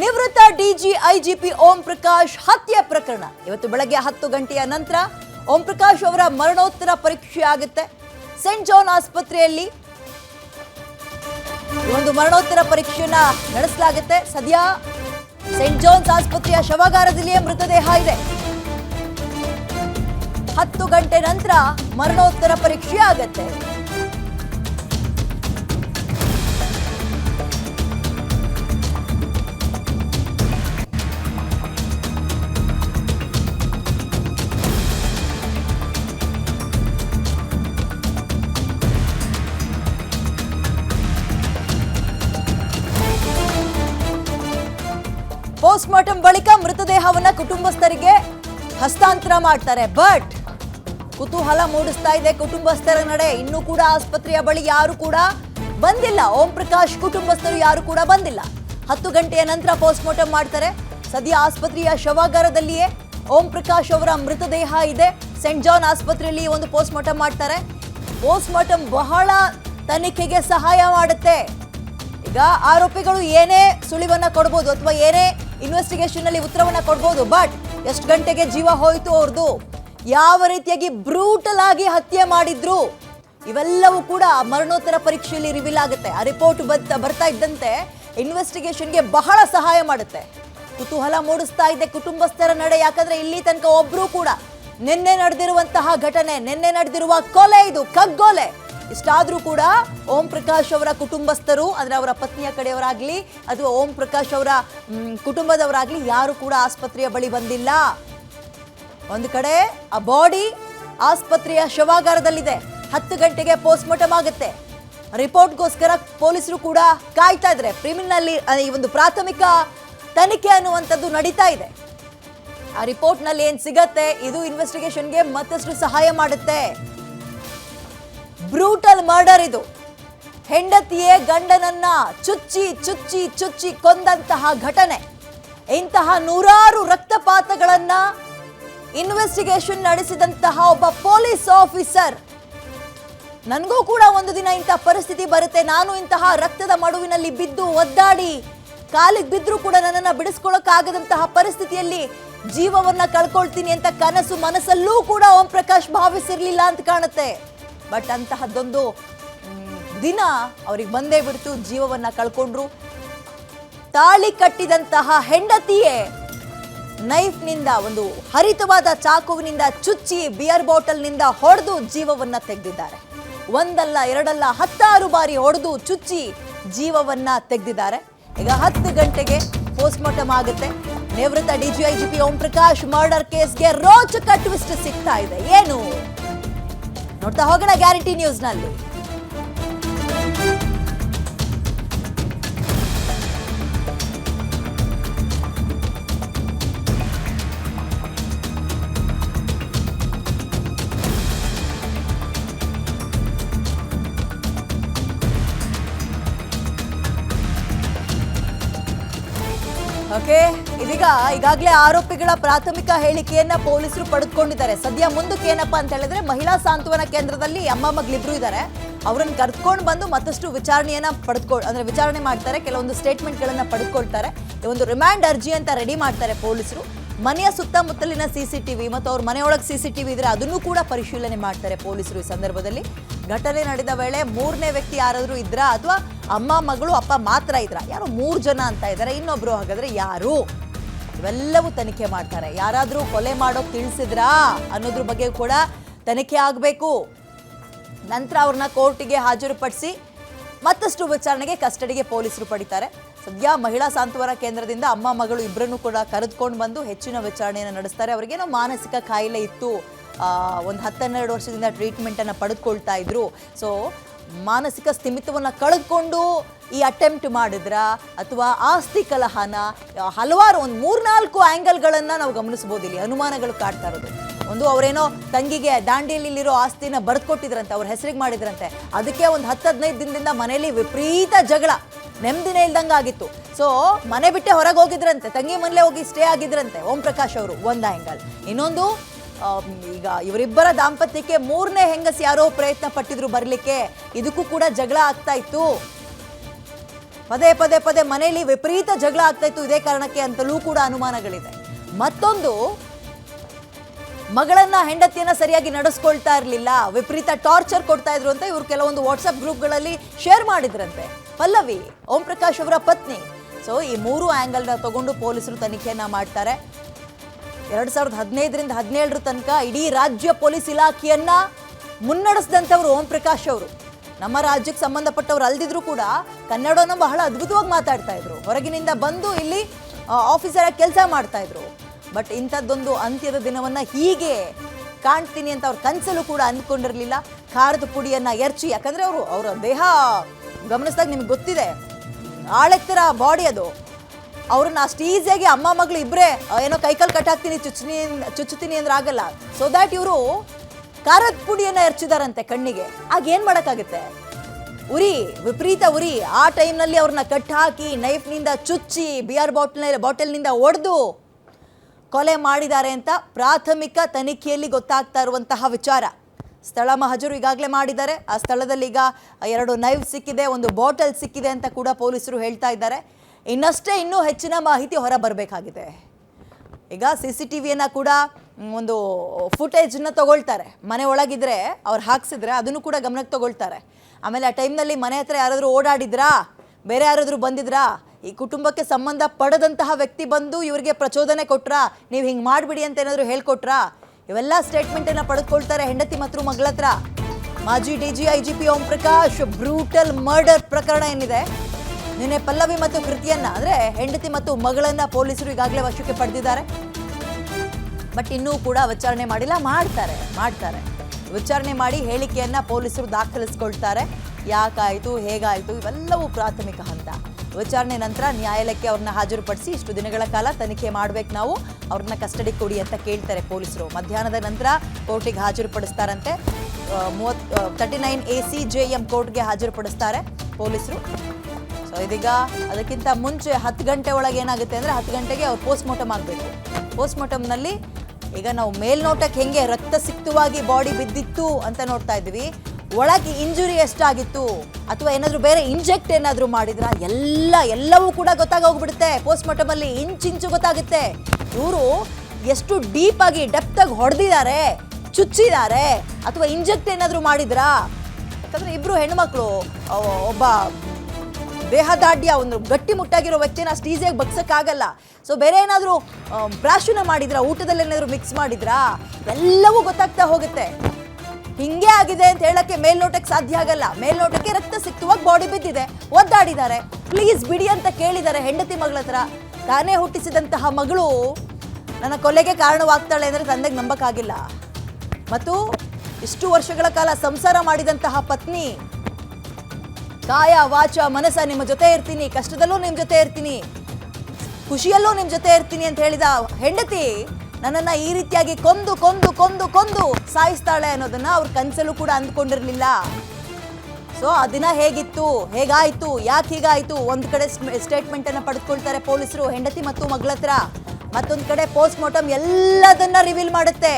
ನಿವೃತ್ತ DG IGP Om Prakash ಹತ್ಯೆ ಪ್ರಕರಣ. ಇವತ್ತು ಬೆಳಗ್ಗೆ ಹತ್ತು ಗಂಟೆಯ ನಂತರ ಓಂ ಪ್ರಕಾಶ್ ಅವರ ಮರಣೋತ್ತರ ಪರೀಕ್ಷೆ ಆಗುತ್ತೆ ಸೆಂಟ್ ಜಾನ್ ಆಸ್ಪತ್ರೆಯಲ್ಲಿ ಒಂದು ಮರಣೋತ್ತರ ಪರೀಕ್ಷೆಯನ್ನ ನಡೆಸಲಾಗುತ್ತೆ. ಸದ್ಯ ಸೆಂಟ್ ಜಾನ್ಸ್ ಆಸ್ಪತ್ರೆಯ ಶವಾಗಾರದಲ್ಲಿಯೇ ಮೃತದೇಹ ಇದೆ. ಹತ್ತು ಗಂಟೆ ನಂತರ ಮರಣೋತ್ತರ ಪರೀಕ್ಷೆ ಆಗತ್ತೆ ಮಾರ್ಟಮ್ ಬಳಿಕ ಮೃತದೇಹವನ್ನ ಕುಟುಂಬಸ್ಥರಿಗೆ ಹಸ್ತಾಂತರ ಮಾಡ್ತಾರೆ. ಬಟ್ ಕುತೂಹಲ ಮೂಡಿಸ್ತಾ ಇದೆ ಕುಟುಂಬಸ್ಥರ ನಡೆ. ಇನ್ನೂ ಕೂಡ ಆಸ್ಪತ್ರೆಯ ಬಳಿ ಯಾರು ಕೂಡ ಬಂದಿಲ್ಲ. ಓಂ ಪ್ರಕಾಶ್ ಕುಟುಂಬಸ್ಥರು ಯಾರು ಕೂಡ ಬಂದಿಲ್ಲ. ಹತ್ತು ಗಂಟೆಯ ನಂತರ ಪೋಸ್ಟ್ ಮಾರ್ಟಮ್ ಮಾಡ್ತಾರೆ. ಸದ್ಯ ಆಸ್ಪತ್ರೆಯ ಶವಾಗಾರದಲ್ಲಿಯೇ ಓಂ ಪ್ರಕಾಶ್ ಅವರ ಮೃತದೇಹ ಇದೆ. ಸೆಂಟ್ ಜಾನ್ ಆಸ್ಪತ್ರೆಯಲ್ಲಿ ಒಂದು ಪೋಸ್ಟ್ ಮಾರ್ಟಮ್ ಮಾಡ್ತಾರೆ. ಪೋಸ್ಟ್ ಮಾರ್ಟಮ್ ಬಹಳ ತನಿಖೆಗೆ ಸಹಾಯ ಮಾಡುತ್ತೆ. ಈಗ ಆರೋಪಿಗಳು ಏನೇ ಸುಳಿವನ್ನ ಕೊಡ್ಬೋದು ಅಥವಾ ಏನೇ ಇನ್ವೆಸ್ಟಿಗೇಷನ್ ಅಲ್ಲಿ ಉತ್ತರವನ್ನ ಕೊಡ್ಬೋದು ಬಟ್ ಎಷ್ಟು ಗಂಟೆಗೆ ಜೀವ ಹೋಯ್ತು ಅವ್ರದ್ದು ಯಾವ ರೀತಿಯಾಗಿ ಬ್ರೂಟಲ್ ಆಗಿ ಹತ್ಯೆ ಮಾಡಿದ್ರು? ಇವೆಲ್ಲವೂ ಕೂಡ ಮರಣೋತ್ತರ ಪರೀಕ್ಷೆಯಲ್ಲಿ ರಿವೀಲ್ ಆಗುತ್ತೆ. ಆ ರಿಪೋರ್ಟ್ ಬರ್ತಾ ಬರ್ತಾ ಇದ್ದಂತೆ ಇನ್ವೆಸ್ಟಿಗೇಷನ್ಗೆ ಬಹಳ ಸಹಾಯ ಮಾಡುತ್ತೆ. ಕುತೂಹಲ ಮೂಡಿಸ್ತಾ ಇದೆ ಕುಟುಂಬಸ್ಥರ ನಡೆ, ಯಾಕಂದ್ರೆ ಇಲ್ಲಿ ತನಕ ಒಬ್ರು ಕೂಡ ನಿನ್ನೆ ನಡೆದಿರುವಂತಹ ಘಟನೆ, ನಿನ್ನೆ ನಡೆದಿರುವ ಕೊಲೆ ಇದು, ಕಗ್ಗೊಲೆ. ಇಷ್ಟಾದ್ರೂ ಕೂಡ ಓಂ ಪ್ರಕಾಶ್ ಅವರ ಕುಟುಂಬಸ್ಥರು, ಅಂದರೆ ಅವರ ಪತ್ನಿಯ ಕಡೆಯವರಾಗಲಿ ಅಥವಾ ಓಂ ಪ್ರಕಾಶ್ ಅವರ ಕುಟುಂಬದವರಾಗಲಿ, ಯಾರು ಕೂಡ ಆಸ್ಪತ್ರೆಯ ಬಳಿ ಬಂದಿಲ್ಲ. ಒಂದು ಕಡೆ ಆ ಬಾಡಿ ಆಸ್ಪತ್ರೆಯ ಶವಾಗಾರದಲ್ಲಿದೆ. ಹತ್ತು ಗಂಟೆಗೆ ಪೋಸ್ಟ್ಮಾರ್ಟಮ್ ಆಗುತ್ತೆ. ರಿಪೋರ್ಟ್ಗೋಸ್ಕರ ಪೊಲೀಸರು ಕೂಡ ಕಾಯ್ತಾ ಇದ್ದಾರೆ ಪ್ರಿಮಿನಲ್ಲಿ ಈ ಒಂದು ಪ್ರಾಥಮಿಕ ತನಿಖೆ ಅನ್ನುವಂಥದ್ದು ನಡೀತಾ ಇದೆ. ಆ ರಿಪೋರ್ಟ್ನಲ್ಲಿ ಏನು ಸಿಗತ್ತೆ, ಇದು ಇನ್ವೆಸ್ಟಿಗೇಷನ್ಗೆ ಮತ್ತಷ್ಟು ಸಹಾಯ ಮಾಡುತ್ತೆ. ಮರ್ಡರ್ ಇದು. ಹೆಂಡತಿಯೇ ಗಂಡನನ್ನ ಚುಚ್ಚಿ ಚುಚ್ಚಿ ಚುಚ್ಚಿ ಕೊಂದಂತಹ ಘಟನೆ. ಇಂತಹ ನೂರಾರು ರಕ್ತಪಾತಗಳನ್ನ ಇನ್ವೆಸ್ಟಿಗೇಷನ್ ನಡೆಸಿದಂತಹ ಒಬ್ಬ ಪೊಲೀಸ್ ಆಫೀಸರ್ ನನಗೂ ಕೂಡ ಒಂದು ದಿನ ಇಂತಹ ಪರಿಸ್ಥಿತಿ ಬರುತ್ತೆ. ನಾನು ಇಂತಹ ರಕ್ತದ ಮಡುವಿನಲ್ಲಿ ಬಿದ್ದು ಒದ್ದಾಡಿ ಕಾಲಿಗೆ ಬಿದ್ದರೂ ಕೂಡ ನನ್ನನ್ನು ಬಿಡಿಸ್ಕೊಳ್ಳೋಕ್ಕಾಗದಂತಹ ಪರಿಸ್ಥಿತಿಯಲ್ಲಿ ಜೀವವನ್ನ ಕಳ್ಕೊಳ್ತೀನಿ ಅಂತ ಕನಸು ಮನಸ್ಸಲ್ಲೂ ಕೂಡ ಓಂ ಪ್ರಕಾಶ್ ಭಾವಿಸಿರಲಿಲ್ಲ ಅಂತ ಕಾಣುತ್ತೆ. ಬಟ್ ಅಂತಹದ್ದೊಂದು ದಿನ ಅವ್ರಿಗೆ ಬಂದೇ ಬಿಡ್ತು, ಜೀವವನ್ನ ಕಳ್ಕೊಂಡ್ರು. ತಾಳಿ ಕಟ್ಟಿದಂತಹ ಹೆಂಡತಿಯೇ ನೈಫ್ನಿಂದ, ಒಂದು ಹರಿತವಾದ ಚಾಕುವಿನಿಂದ ಚುಚ್ಚಿ ಬಿಯರ್ ಬಾಟಲ್ನಿಂದ ಹೊಡೆದು ಜೀವವನ್ನ ತೆಗೆದಿದ್ದಾರೆ. ಒಂದಲ್ಲ, ಎರಡಲ್ಲ, ಹತ್ತಾರು ಬಾರಿ ಹೊಡೆದು ಚುಚ್ಚಿ ಜೀವವನ್ನ ತೆಗೆದಿದ್ದಾರೆ. ಈಗ ಹತ್ತು ಗಂಟೆಗೆ ಪೋಸ್ಟ್ಮಾರ್ಟಮ್ ಆಗುತ್ತೆ. ನಿವೃತ್ತ DG IGP Om Prakash murder ಕೇಸ್ಗೆ ರೋಚಕ ಟ್ವಿಸ್ಟ್ ಸಿಗ್ತಾ ಇದೆ. ಏನು? ನೋಡ್ತಾ ಹೋಗೋಣ ಗ್ಯಾರಂಟಿ ನ್ಯೂಸ್ನಲ್ಲಿ. ಓಕೆ, ಇದೀಗ ಈಗಾಗಲೇ ಆರೋಪಿಗಳ ಪ್ರಾಥಮಿಕ ಹೇಳಿಕೆಯನ್ನ ಪೊಲೀಸರು ಪಡೆದುಕೊಂಡಿದ್ದಾರೆ. ಸದ್ಯ ಮುಂದಕ್ಕೆ ಏನಪ್ಪಾ ಅಂತ ಹೇಳಿದ್ರೆ, ಮಹಿಳಾ ಸಾಂತ್ವನ ಕೇಂದ್ರದಲ್ಲಿ ಅಮ್ಮ ಮಗಳಿಬ್ರು ಇದ್ದಾರೆ. ಅವರನ್ನು ಕರೆದುಕೊಂಡು ಬಂದು ಮತ್ತಷ್ಟು ವಿಚಾರಣೆಯನ್ನ ಪಡೆದುಕೊ ಅಂದ್ರೆ ವಿಚಾರಣೆ ಮಾಡ್ತಾರೆ. ಕೆಲವೊಂದು ಸ್ಟೇಟ್ಮೆಂಟ್ಗಳನ್ನ ಪಡೆದುಕೊಳ್ತಾರೆ ಈ ಒಂದು ರಿಮ್ಯಾಂಡ್ ಅರ್ಜಿ ಅಂತ ರೆಡಿ ಮಾಡ್ತಾರೆ ಪೊಲೀಸರು. ಮನೆಯ ಸುತ್ತಮುತ್ತಲಿನ ಸಿ ಸಿ ಟಿವಿ ಮತ್ತು ಅವ್ರ ಮನೆಯೊಳಗೆ ಸಿ ಸಿ ಟಿವಿ ಇದ್ರೆ ಅದನ್ನು ಕೂಡ ಪರಿಶೀಲನೆ ಮಾಡ್ತಾರೆ ಪೊಲೀಸರು ಈ ಸಂದರ್ಭದಲ್ಲಿ. ಘಟನೆ ನಡೆದ ವೇಳೆ ಮೂರನೇ ವ್ಯಕ್ತಿ ಯಾರಾದರೂ ಇದ್ರಾ? ಅಥವಾ ಅಮ್ಮ, ಮಗಳು, ಅಪ್ಪ ಮಾತ್ರ ಇದ್ರ? ಯಾರೋ ಮೂರು ಜನ ಅಂತ ಇದ್ದಾರೆ ಇನ್ನೊಬ್ರು ಹಾಗಾದ್ರೆ ಯಾರು? ಇವೆಲ್ಲವೂ ತನಿಖೆ ಮಾಡ್ತಾರೆ. ಯಾರಾದರೂ ಕೊಲೆ ಮಾಡೋಕೆ ತಿಳಿಸಿದ್ರಾ ಅನ್ನೋದ್ರ ಬಗ್ಗೆ ಕೂಡ ತನಿಖೆ ಆಗಬೇಕು. ನಂತರ ಅವ್ರನ್ನ ಕೋರ್ಟಿಗೆ ಹಾಜರುಪಡಿಸಿ ಮತ್ತಷ್ಟು ವಿಚಾರಣೆಗೆ ಕಸ್ಟಡಿಗೆ ಪೊಲೀಸರು ಪಡಿತಾರೆ. ಸದ್ಯ ಮಹಿಳಾ ಸಾಂತ್ವನ ಕೇಂದ್ರದಿಂದ ಅಮ್ಮ, ಮಗಳು ಇಬ್ಬರನ್ನು ಕೂಡ ಕರೆದುಕೊಂಡು ಬಂದು ಹೆಚ್ಚಿನ ವಿಚಾರಣೆಯನ್ನು ನಡೆಸ್ತಾರೆ. ಅವ್ರಿಗೇನೋ ಮಾನಸಿಕ ಕಾಯಿಲೆ ಇತ್ತು. ಒಂದು ಹತ್ತೆರಡು ವರ್ಷದಿಂದ ಟ್ರೀಟ್ಮೆಂಟನ್ನು ಪಡೆದುಕೊಳ್ತಾ ಇದ್ರು. ಸೊ ಮಾನಸಿಕ ಸ್ಥಿಮಿತವನ್ನು ಕಳೆದುಕೊಂಡು ಈ ಅಟೆಂಪ್ಟ್ ಮಾಡಿದ್ರ? ಅಥವಾ ಆಸ್ತಿ ಕಲಹನ ಹಲವಾರು ಒಂದು ಮೂರ್ನಾಲ್ಕು ಆ್ಯಂಗಲ್ಗಳನ್ನು ನಾವು ಗಮನಿಸ್ಬೋದು ಇಲ್ಲಿ, ಅನುಮಾನಗಳು ಕಾಡ್ತಾ ಇರೋದು. ಒಂದು ಅವರೇನೋ ತಂಗಿಗೆ ದಾಂಡೇಲಿಲಿರೋ ಆಸ್ತಿನ ಬರೆದುಕೊಟ್ಟಿದ್ರಂತೆ, ಅವ್ರ ಹೆಸರಿಗೆ ಮಾಡಿದ್ರಂತೆ. ಅದಕ್ಕೆ ಒಂದು ಹತ್ತು ಹದಿನೈದು ದಿನದಿಂದ ಮನೆಯಲ್ಲಿ ವಿಪರೀತ ಜಗಳ, ನೆಮ್ಮದಿನೇ ಇಲ್ದಂಗೆ ಆಗಿತ್ತು. ಸೊ ಮನೆ ಬಿಟ್ಟೆ ಹೊರಗೆ ಹೋಗಿದ್ರಂತೆ, ತಂಗಿ ಮನೇಲೆ ಹೋಗಿ ಸ್ಟೇ ಆಗಿದ್ರಂತೆ ಓಂ ಪ್ರಕಾಶ್ ಅವರು, ಒಂದು ಆ್ಯಂಗಲ್ ಇನ್ನೊಂದು ಈಗ ಇವರಿಬ್ಬರ ದಾಂಪತ್ಯಕ್ಕೆ ಮೂರನೇ ಹೆಂಗಸ್ ಯಾರೋ ಪ್ರಯತ್ನ ಪಟ್ಟಿದ್ರು ಬರಲಿಕ್ಕೆ. ಇದಕ್ಕೂ ಕೂಡ ಜಗಳ ಆಗ್ತಾ ಇತ್ತು. ಪದೇ ಪದೇ ಪದೇ ಮನೆಯಲ್ಲಿ ವಿಪರೀತ ಜಗಳ ಆಗ್ತಾ ಇತ್ತು ಇದೇ ಕಾರಣಕ್ಕೆ ಅಂತಲೂ ಕೂಡ ಅನುಮಾನಗಳಿದೆ. ಮತ್ತೊಂದು, ಮಗಳನ್ನ ಹೆಂಡತಿಯನ್ನ ಸರಿಯಾಗಿ ನಡೆಸ್ಕೊಳ್ತಾ ಇರಲಿಲ್ಲ. ವಿಪರೀತ ಟಾರ್ಚರ್ ಕೊಡ್ತಾ ಇದ್ರು ಅಂತ ಇವರು ಕೆಲವೊಂದು ವಾಟ್ಸಪ್ ಗ್ರೂಪ್ಗಳಲ್ಲಿ ಶೇರ್ ಮಾಡಿದ್ರಂತೆ. ಪಲ್ಲವಿ ಓಂ ಪ್ರಕಾಶ್ ಅವರ ಪತ್ನಿ. ಸೊ, ಈ ಮೂರು ಆಂಗಲ್ನ ತಗೊಂಡು ಪೊಲೀಸರು ತನಿಖೆಯನ್ನ ಮಾಡ್ತಾರೆ. ಎರಡ್ ಸಾವಿರದ ಹದಿನೈದರಿಂದ ಹದಿನೇಳರ ತನಕ ಇಡೀ ರಾಜ್ಯ ಪೊಲೀಸ್ ಇಲಾಖೆಯನ್ನ ಮುನ್ನಡೆಸಿದಂಥವ್ರು ಓಂ ಪ್ರಕಾಶ್ ಅವರು. ನಮ್ಮ ರಾಜ್ಯಕ್ಕೆ ಸಂಬಂಧಪಟ್ಟವ್ರು ಅಲ್ದಿದ್ರು ಕೂಡ ಕನ್ನಡನ ಬಹಳ ಅದ್ಭುತವಾಗಿ ಮಾತಾಡ್ತಾ ಇದ್ರು. ಹೊರಗಿನಿಂದ ಬಂದು ಇಲ್ಲಿ ಆಫೀಸರ್ ಆಗಿ ಕೆಲಸ ಮಾಡ್ತಾ ಇದ್ರು. ಬಟ್ ಇಂಥದ್ದೊಂದು ಅಂತ್ಯದ ದಿನವನ್ನ ಹೀಗೆ ಕಾಣ್ತೀನಿ ಅಂತ ಅವ್ರ ಕನಸಲ್ಲೂ ಕೂಡ ಅಂದ್ಕೊಂಡಿರಲಿಲ್ಲ. ಖಾರದ ಪುಡಿಯನ್ನ ಎರಚಿ, ಯಾಕಂದ್ರೆ ಅವರು ಅವರ ದೇಹ ಗಮನಿಸಿದಾಗ ನಿಮ್ಗೆ ಗೊತ್ತಿದೆ. ಆಳೆತ್ತರ ಬಾಡಿ ಅದು. ಅವ್ರನ್ನ ಅಷ್ಟು ಈಸಿಯಾಗಿ ಅಮ್ಮ ಮಗಳು ಇಬ್ಬರೇ ಏನೋ ಕೈಕಲ್ ಕಟ್ಟಾಕ್ತೀನಿ ಚುಚ್ತೀನಿ ಚುಚ್ಚುತ್ತೀನಿ ಅಂದ್ರೆ ಆಗಲ್ಲ. ಸೊ ದ್ಯಾಟ್ ಇವರು ಖಾರದ ಪುಡಿಯನ್ನು ಎರಚಿದಾರಂತೆ ಕಣ್ಣಿಗೆ. ಆಗ ಏನ್ ಮಾಡಕ್ಕಾಗುತ್ತೆ? ಉರಿ, ವಿಪರೀತ ಉರಿ. ಆ ಟೈಮ್ನಲ್ಲಿ ಅವ್ರನ್ನ ಕಟ್ ಹಾಕಿ ನೈಫ್ನಿಂದ ಚುಚ್ಚಿ ಬಿಯರ್ ಬಾಟಲ್ ಬಾಟಲ್ನಿಂದ ಒಡೆದು ಕೊಲೆ ಮಾಡಿದ್ದಾರೆ ಅಂತ ಪ್ರಾಥಮಿಕ ತನಿಖೆಯಲ್ಲಿ ಗೊತ್ತಾಗ್ತಾ ಇರುವಂತಹ ವಿಚಾರ. ಸ್ಥಳ ಮಹಜರು ಈಗಾಗಲೇ ಮಾಡಿದ್ದಾರೆ. ಆ ಸ್ಥಳದಲ್ಲಿ ಈಗ ಎರಡು ನೈವ್ ಸಿಕ್ಕಿದೆ, ಒಂದು ಬಾಟಲ್ ಸಿಕ್ಕಿದೆ ಅಂತ ಕೂಡ ಪೊಲೀಸರು ಹೇಳ್ತಾ ಇದ್ದಾರೆ. ಇನ್ನಷ್ಟೇ ಇನ್ನೂ ಹೆಚ್ಚಿನ ಮಾಹಿತಿ ಹೊರ ಬರಬೇಕಾಗಿದೆ ಈಗ ಸಿ ಸಿ ಟಿ ವಿಯನ್ನು ಕೂಡ ಒಂದು ಫುಟೇಜನ್ನ ತಗೊಳ್ತಾರೆ. ಮನೆ ಒಳಗಿದ್ರೆ ಅವ್ರು ಹಾಕ್ಸಿದ್ರೆ ಅದನ್ನು ಕೂಡ ಗಮನಕ್ಕೆ ತಗೊಳ್ತಾರೆ. ಆಮೇಲೆ ಆ ಟೈಮ್ನಲ್ಲಿ ಮನೆ ಹತ್ರ ಯಾರಾದರೂ ಓಡಾಡಿದ್ರಾ? ಬೇರೆ ಯಾರಾದರೂ ಬಂದಿದ್ರಾ? ಈ ಕುಟುಂಬಕ್ಕೆ ಸಂಬಂಧ ಪಡೆದಂತಹ ವ್ಯಕ್ತಿ ಬಂದು ಇವರಿಗೆ ಪ್ರಚೋದನೆ ಕೊಟ್ರಾ? ನೀವು ಹಿಂಗೆ ಮಾಡಿಬಿಡಿ ಅಂತ ಏನಾದರೂ ಹೇಳ್ಕೊಟ್ರಾ? ಇವೆಲ್ಲ ಸ್ಟೇಟ್ಮೆಂಟನ್ನು ಪಡೆದುಕೊಳ್ತಾರೆ ಹೆಂಡತಿ ಮತ್ತು ಮಗಳ ಹತ್ರ ಮಾಜಿ D G I G P Om Prakash brutal murder ಪ್ರಕರಣ ಏನಿದೆ? ನಿನ್ನೆ ಪಲ್ಲವಿ ಮತ್ತು ಕೃತಿಯನ್ನ, ಅಂದ್ರೆ ಹೆಂಡತಿ ಮತ್ತು ಮಗಳನ್ನ ಪೊಲೀಸರು ಈಗಾಗಲೇ ವಶಕ್ಕೆ ಪಡೆದಿದ್ದಾರೆ. ಬಟ್ ಇನ್ನೂ ಕೂಡ ವಿಚಾರಣೆ ಮಾಡಿಲ್ಲ, ಮಾಡ್ತಾರೆ ಮಾಡ್ತಾರೆ. ವಿಚಾರಣೆ ಮಾಡಿ ಹೇಳಿಕೆಯನ್ನ ಪೊಲೀಸರು ದಾಖಲಿಸ್ಕೊಳ್ತಾರೆ. ಯಾಕಾಯಿತು, ಹೇಗಾಯಿತು, ಇವೆಲ್ಲವೂ ಪ್ರಾಥಮಿಕ ಹಂತ. ವಿಚಾರಣೆ ನಂತರ ನ್ಯಾಯಾಲಯಕ್ಕೆ ಅವ್ರನ್ನ ಹಾಜರುಪಡಿಸಿ ಇಷ್ಟು ದಿನಗಳ ಕಾಲ ತನಿಖೆ ಮಾಡ್ಬೇಕು ನಾವು. ಅವ್ರನ್ನ ಕಸ್ಟಡಿ ಕೊಡಿ ಅಂತ ಕೇಳ್ತಾರೆ ಪೊಲೀಸರು. ಮಧ್ಯಾಹ್ನದ ನಂತರ ಕೋರ್ಟಿಗೆ ಹಾಜರುಪಡಿಸ್ತಾರಂತೆ. ಮೂವತ್ತು thirty nine A C J M ಕೋರ್ಟ್ಗೆ ಹಾಜರುಪಡಿಸ್ತಾರೆ ಪೊಲೀಸರು. ಸೊ ಇದೀಗ ಅದಕ್ಕಿಂತ ಮುಂಚೆ ಹತ್ತು ಗಂಟೆ ಒಳಗೆ ಏನಾಗುತ್ತೆ ಅಂದರೆ ಹತ್ತು ಗಂಟೆಗೆ ಅವ್ರು ಪೋಸ್ಟ್ ಮಾರ್ಟಮ್ ಆಗಬೇಕು ಪೋಸ್ಟ್ಮಾರ್ಟಮ್ನಲ್ಲಿ ಈಗ ನಾವು ಮೇಲ್ನೋಟಕ್ಕೆ ಹೆಂಗೆ ರಕ್ತ ಸಿಕ್ತವಾಗಿ ಬಾಡಿ ಬಿದ್ದಿತ್ತು ಅಂತ ನೋಡ್ತಾ ಇದ್ವಿ ಒಳಗೆ ಇಂಜುರಿ ಎಷ್ಟಾಗಿತ್ತು? ಅಥವಾ ಏನಾದರೂ ಬೇರೆ ಇಂಜೆಕ್ಟ್ ಏನಾದರೂ ಮಾಡಿದ್ರ? ಎಲ್ಲ, ಎಲ್ಲವೂ ಕೂಡ ಗೊತ್ತಾಗೋಗ್ಬಿಡುತ್ತೆ ಪೋಸ್ಟ್ಮಾರ್ಟಮಲ್ಲಿ ಇಂಚಿಂಚು ಗೊತ್ತಾಗುತ್ತೆ. ಇವರು ಎಷ್ಟು ಡೀಪ್ ಆಗಿ ಡೆಪ್ತ್ ಆಗಿ ಹೊಡೆದಿದ್ದಾರೆ, ಚುಚ್ಚಿದ್ದಾರೆ. ಅಥವಾ ಇಂಜೆಕ್ಟ್ ಏನಾದರೂ ಮಾಡಿದ್ರಾ? ಯಾಕಂದ್ರೆ ಇಬ್ಬರು ಹೆಣ್ಮಕ್ಳು, ಒಬ್ಬ ದೇಹದಾಢ್ಯ ಒಂದು ಗಟ್ಟಿ ಮುಟ್ಟಾಗಿರೋ ವ್ಯಕ್ತಿನ ಅಷ್ಟು ಈಸಿಯಾಗಿ ಬಗ್ಸೋಕ್ಕಾಗಲ್ಲ. ಸೊ ಬೇರೆ ಏನಾದರೂ ಪ್ರಾಶುನ ಮಾಡಿದ್ರಾ, ಊಟದಲ್ಲಿ ಏನಾದರೂ ಮಿಕ್ಸ್ ಮಾಡಿದ್ರಾ, ಎಲ್ಲವೂ ಗೊತ್ತಾಗ್ತಾ ಹೋಗುತ್ತೆ. ಹಿಂಗೆ ಆಗಿದೆ ಅಂತ ಹೇಳಕ್ಕೆ ಮೇಲ್ನೋಟಕ್ಕೆ ಸಾಧ್ಯ ಆಗಲ್ಲ. ಮೇಲ್ನೋಟಕ್ಕೆ ರಕ್ತ ಸಿಕ್ತುವಾಗ ಬಾಡಿ ಬಿದ್ದಿದೆ. ಒದ್ದಾಡಿದ್ದಾರೆ. ಪ್ಲೀಸ್ ಬಿಡಿ ಅಂತ ಕೇಳಿದ್ದಾರೆ ಹೆಂಡತಿ ಮಗಳ ಹತ್ರ. ತಾನೇ ಹುಟ್ಟಿಸಿದಂತಹ ಮಗಳು ನನ್ನ ಕೊಲೆಗೆ ಕಾರಣವಾಗ್ತಾಳೆ ಅಂದರೆ ತಂದೆಗೆ ನಂಬಕ್ಕಾಗಿಲ್ಲ. ಮತ್ತು ಇಷ್ಟು ವರ್ಷಗಳ ಕಾಲ ಸಂಸಾರ ಮಾಡಿದಂತಹ ಪತ್ನಿ ಕಾಯ ವಾಚ ಮನಸ್ಸ ನಿಮ್ಮ ಜೊತೆ ಇರ್ತೀನಿ, ಕಷ್ಟದಲ್ಲೂ ನಿಮ್ಮ ಜೊತೆ ಇರ್ತೀನಿ, ಖುಷಿಯಲ್ಲೂ ನಿಮ್ಮ ಜೊತೆ ಇರ್ತೀನಿ ಅಂತ ಹೇಳಿದ ಹೆಂಡತಿ ನನ್ನನ್ನ ಈ ರೀತಿಯಾಗಿ ಕೊಂದು ಕೊಂದು ಕೊಂದು ಕೊಂದು ಸಾಯಿಸ್ತಾಳೆ ಅನ್ನೋದನ್ನ ಅವ್ರ ಕನ್ಸಲ್ಲೂ ಕೂಡ ಅಂದ್ಕೊಂಡಿರ್ಲಿಲ್ಲ. ಸೊ ಆ ದಿನ ಹೇಗಿತ್ತು, ಹೇಗಾಯ್ತು, ಯಾಕೆ ಹೀಗಾಯ್ತು, ಒಂದ್ ಕಡೆ ಸ್ಟೇಟ್ಮೆಂಟ್ ಅನ್ನ ಪಡೆದುಕೊಳ್ತಾರೆ ಪೊಲೀಸರು, ಹೆಂಡತಿ ಮತ್ತು ಮಗಳ ಹತ್ರ ಮತ್ತೊಂದ್ ಕಡೆ ಪೋಸ್ಟ್ ಮಾರ್ಟಮ್ ಎಲ್ಲದನ್ನ ರಿವೀಲ್ ಮಾಡುತ್ತೆ.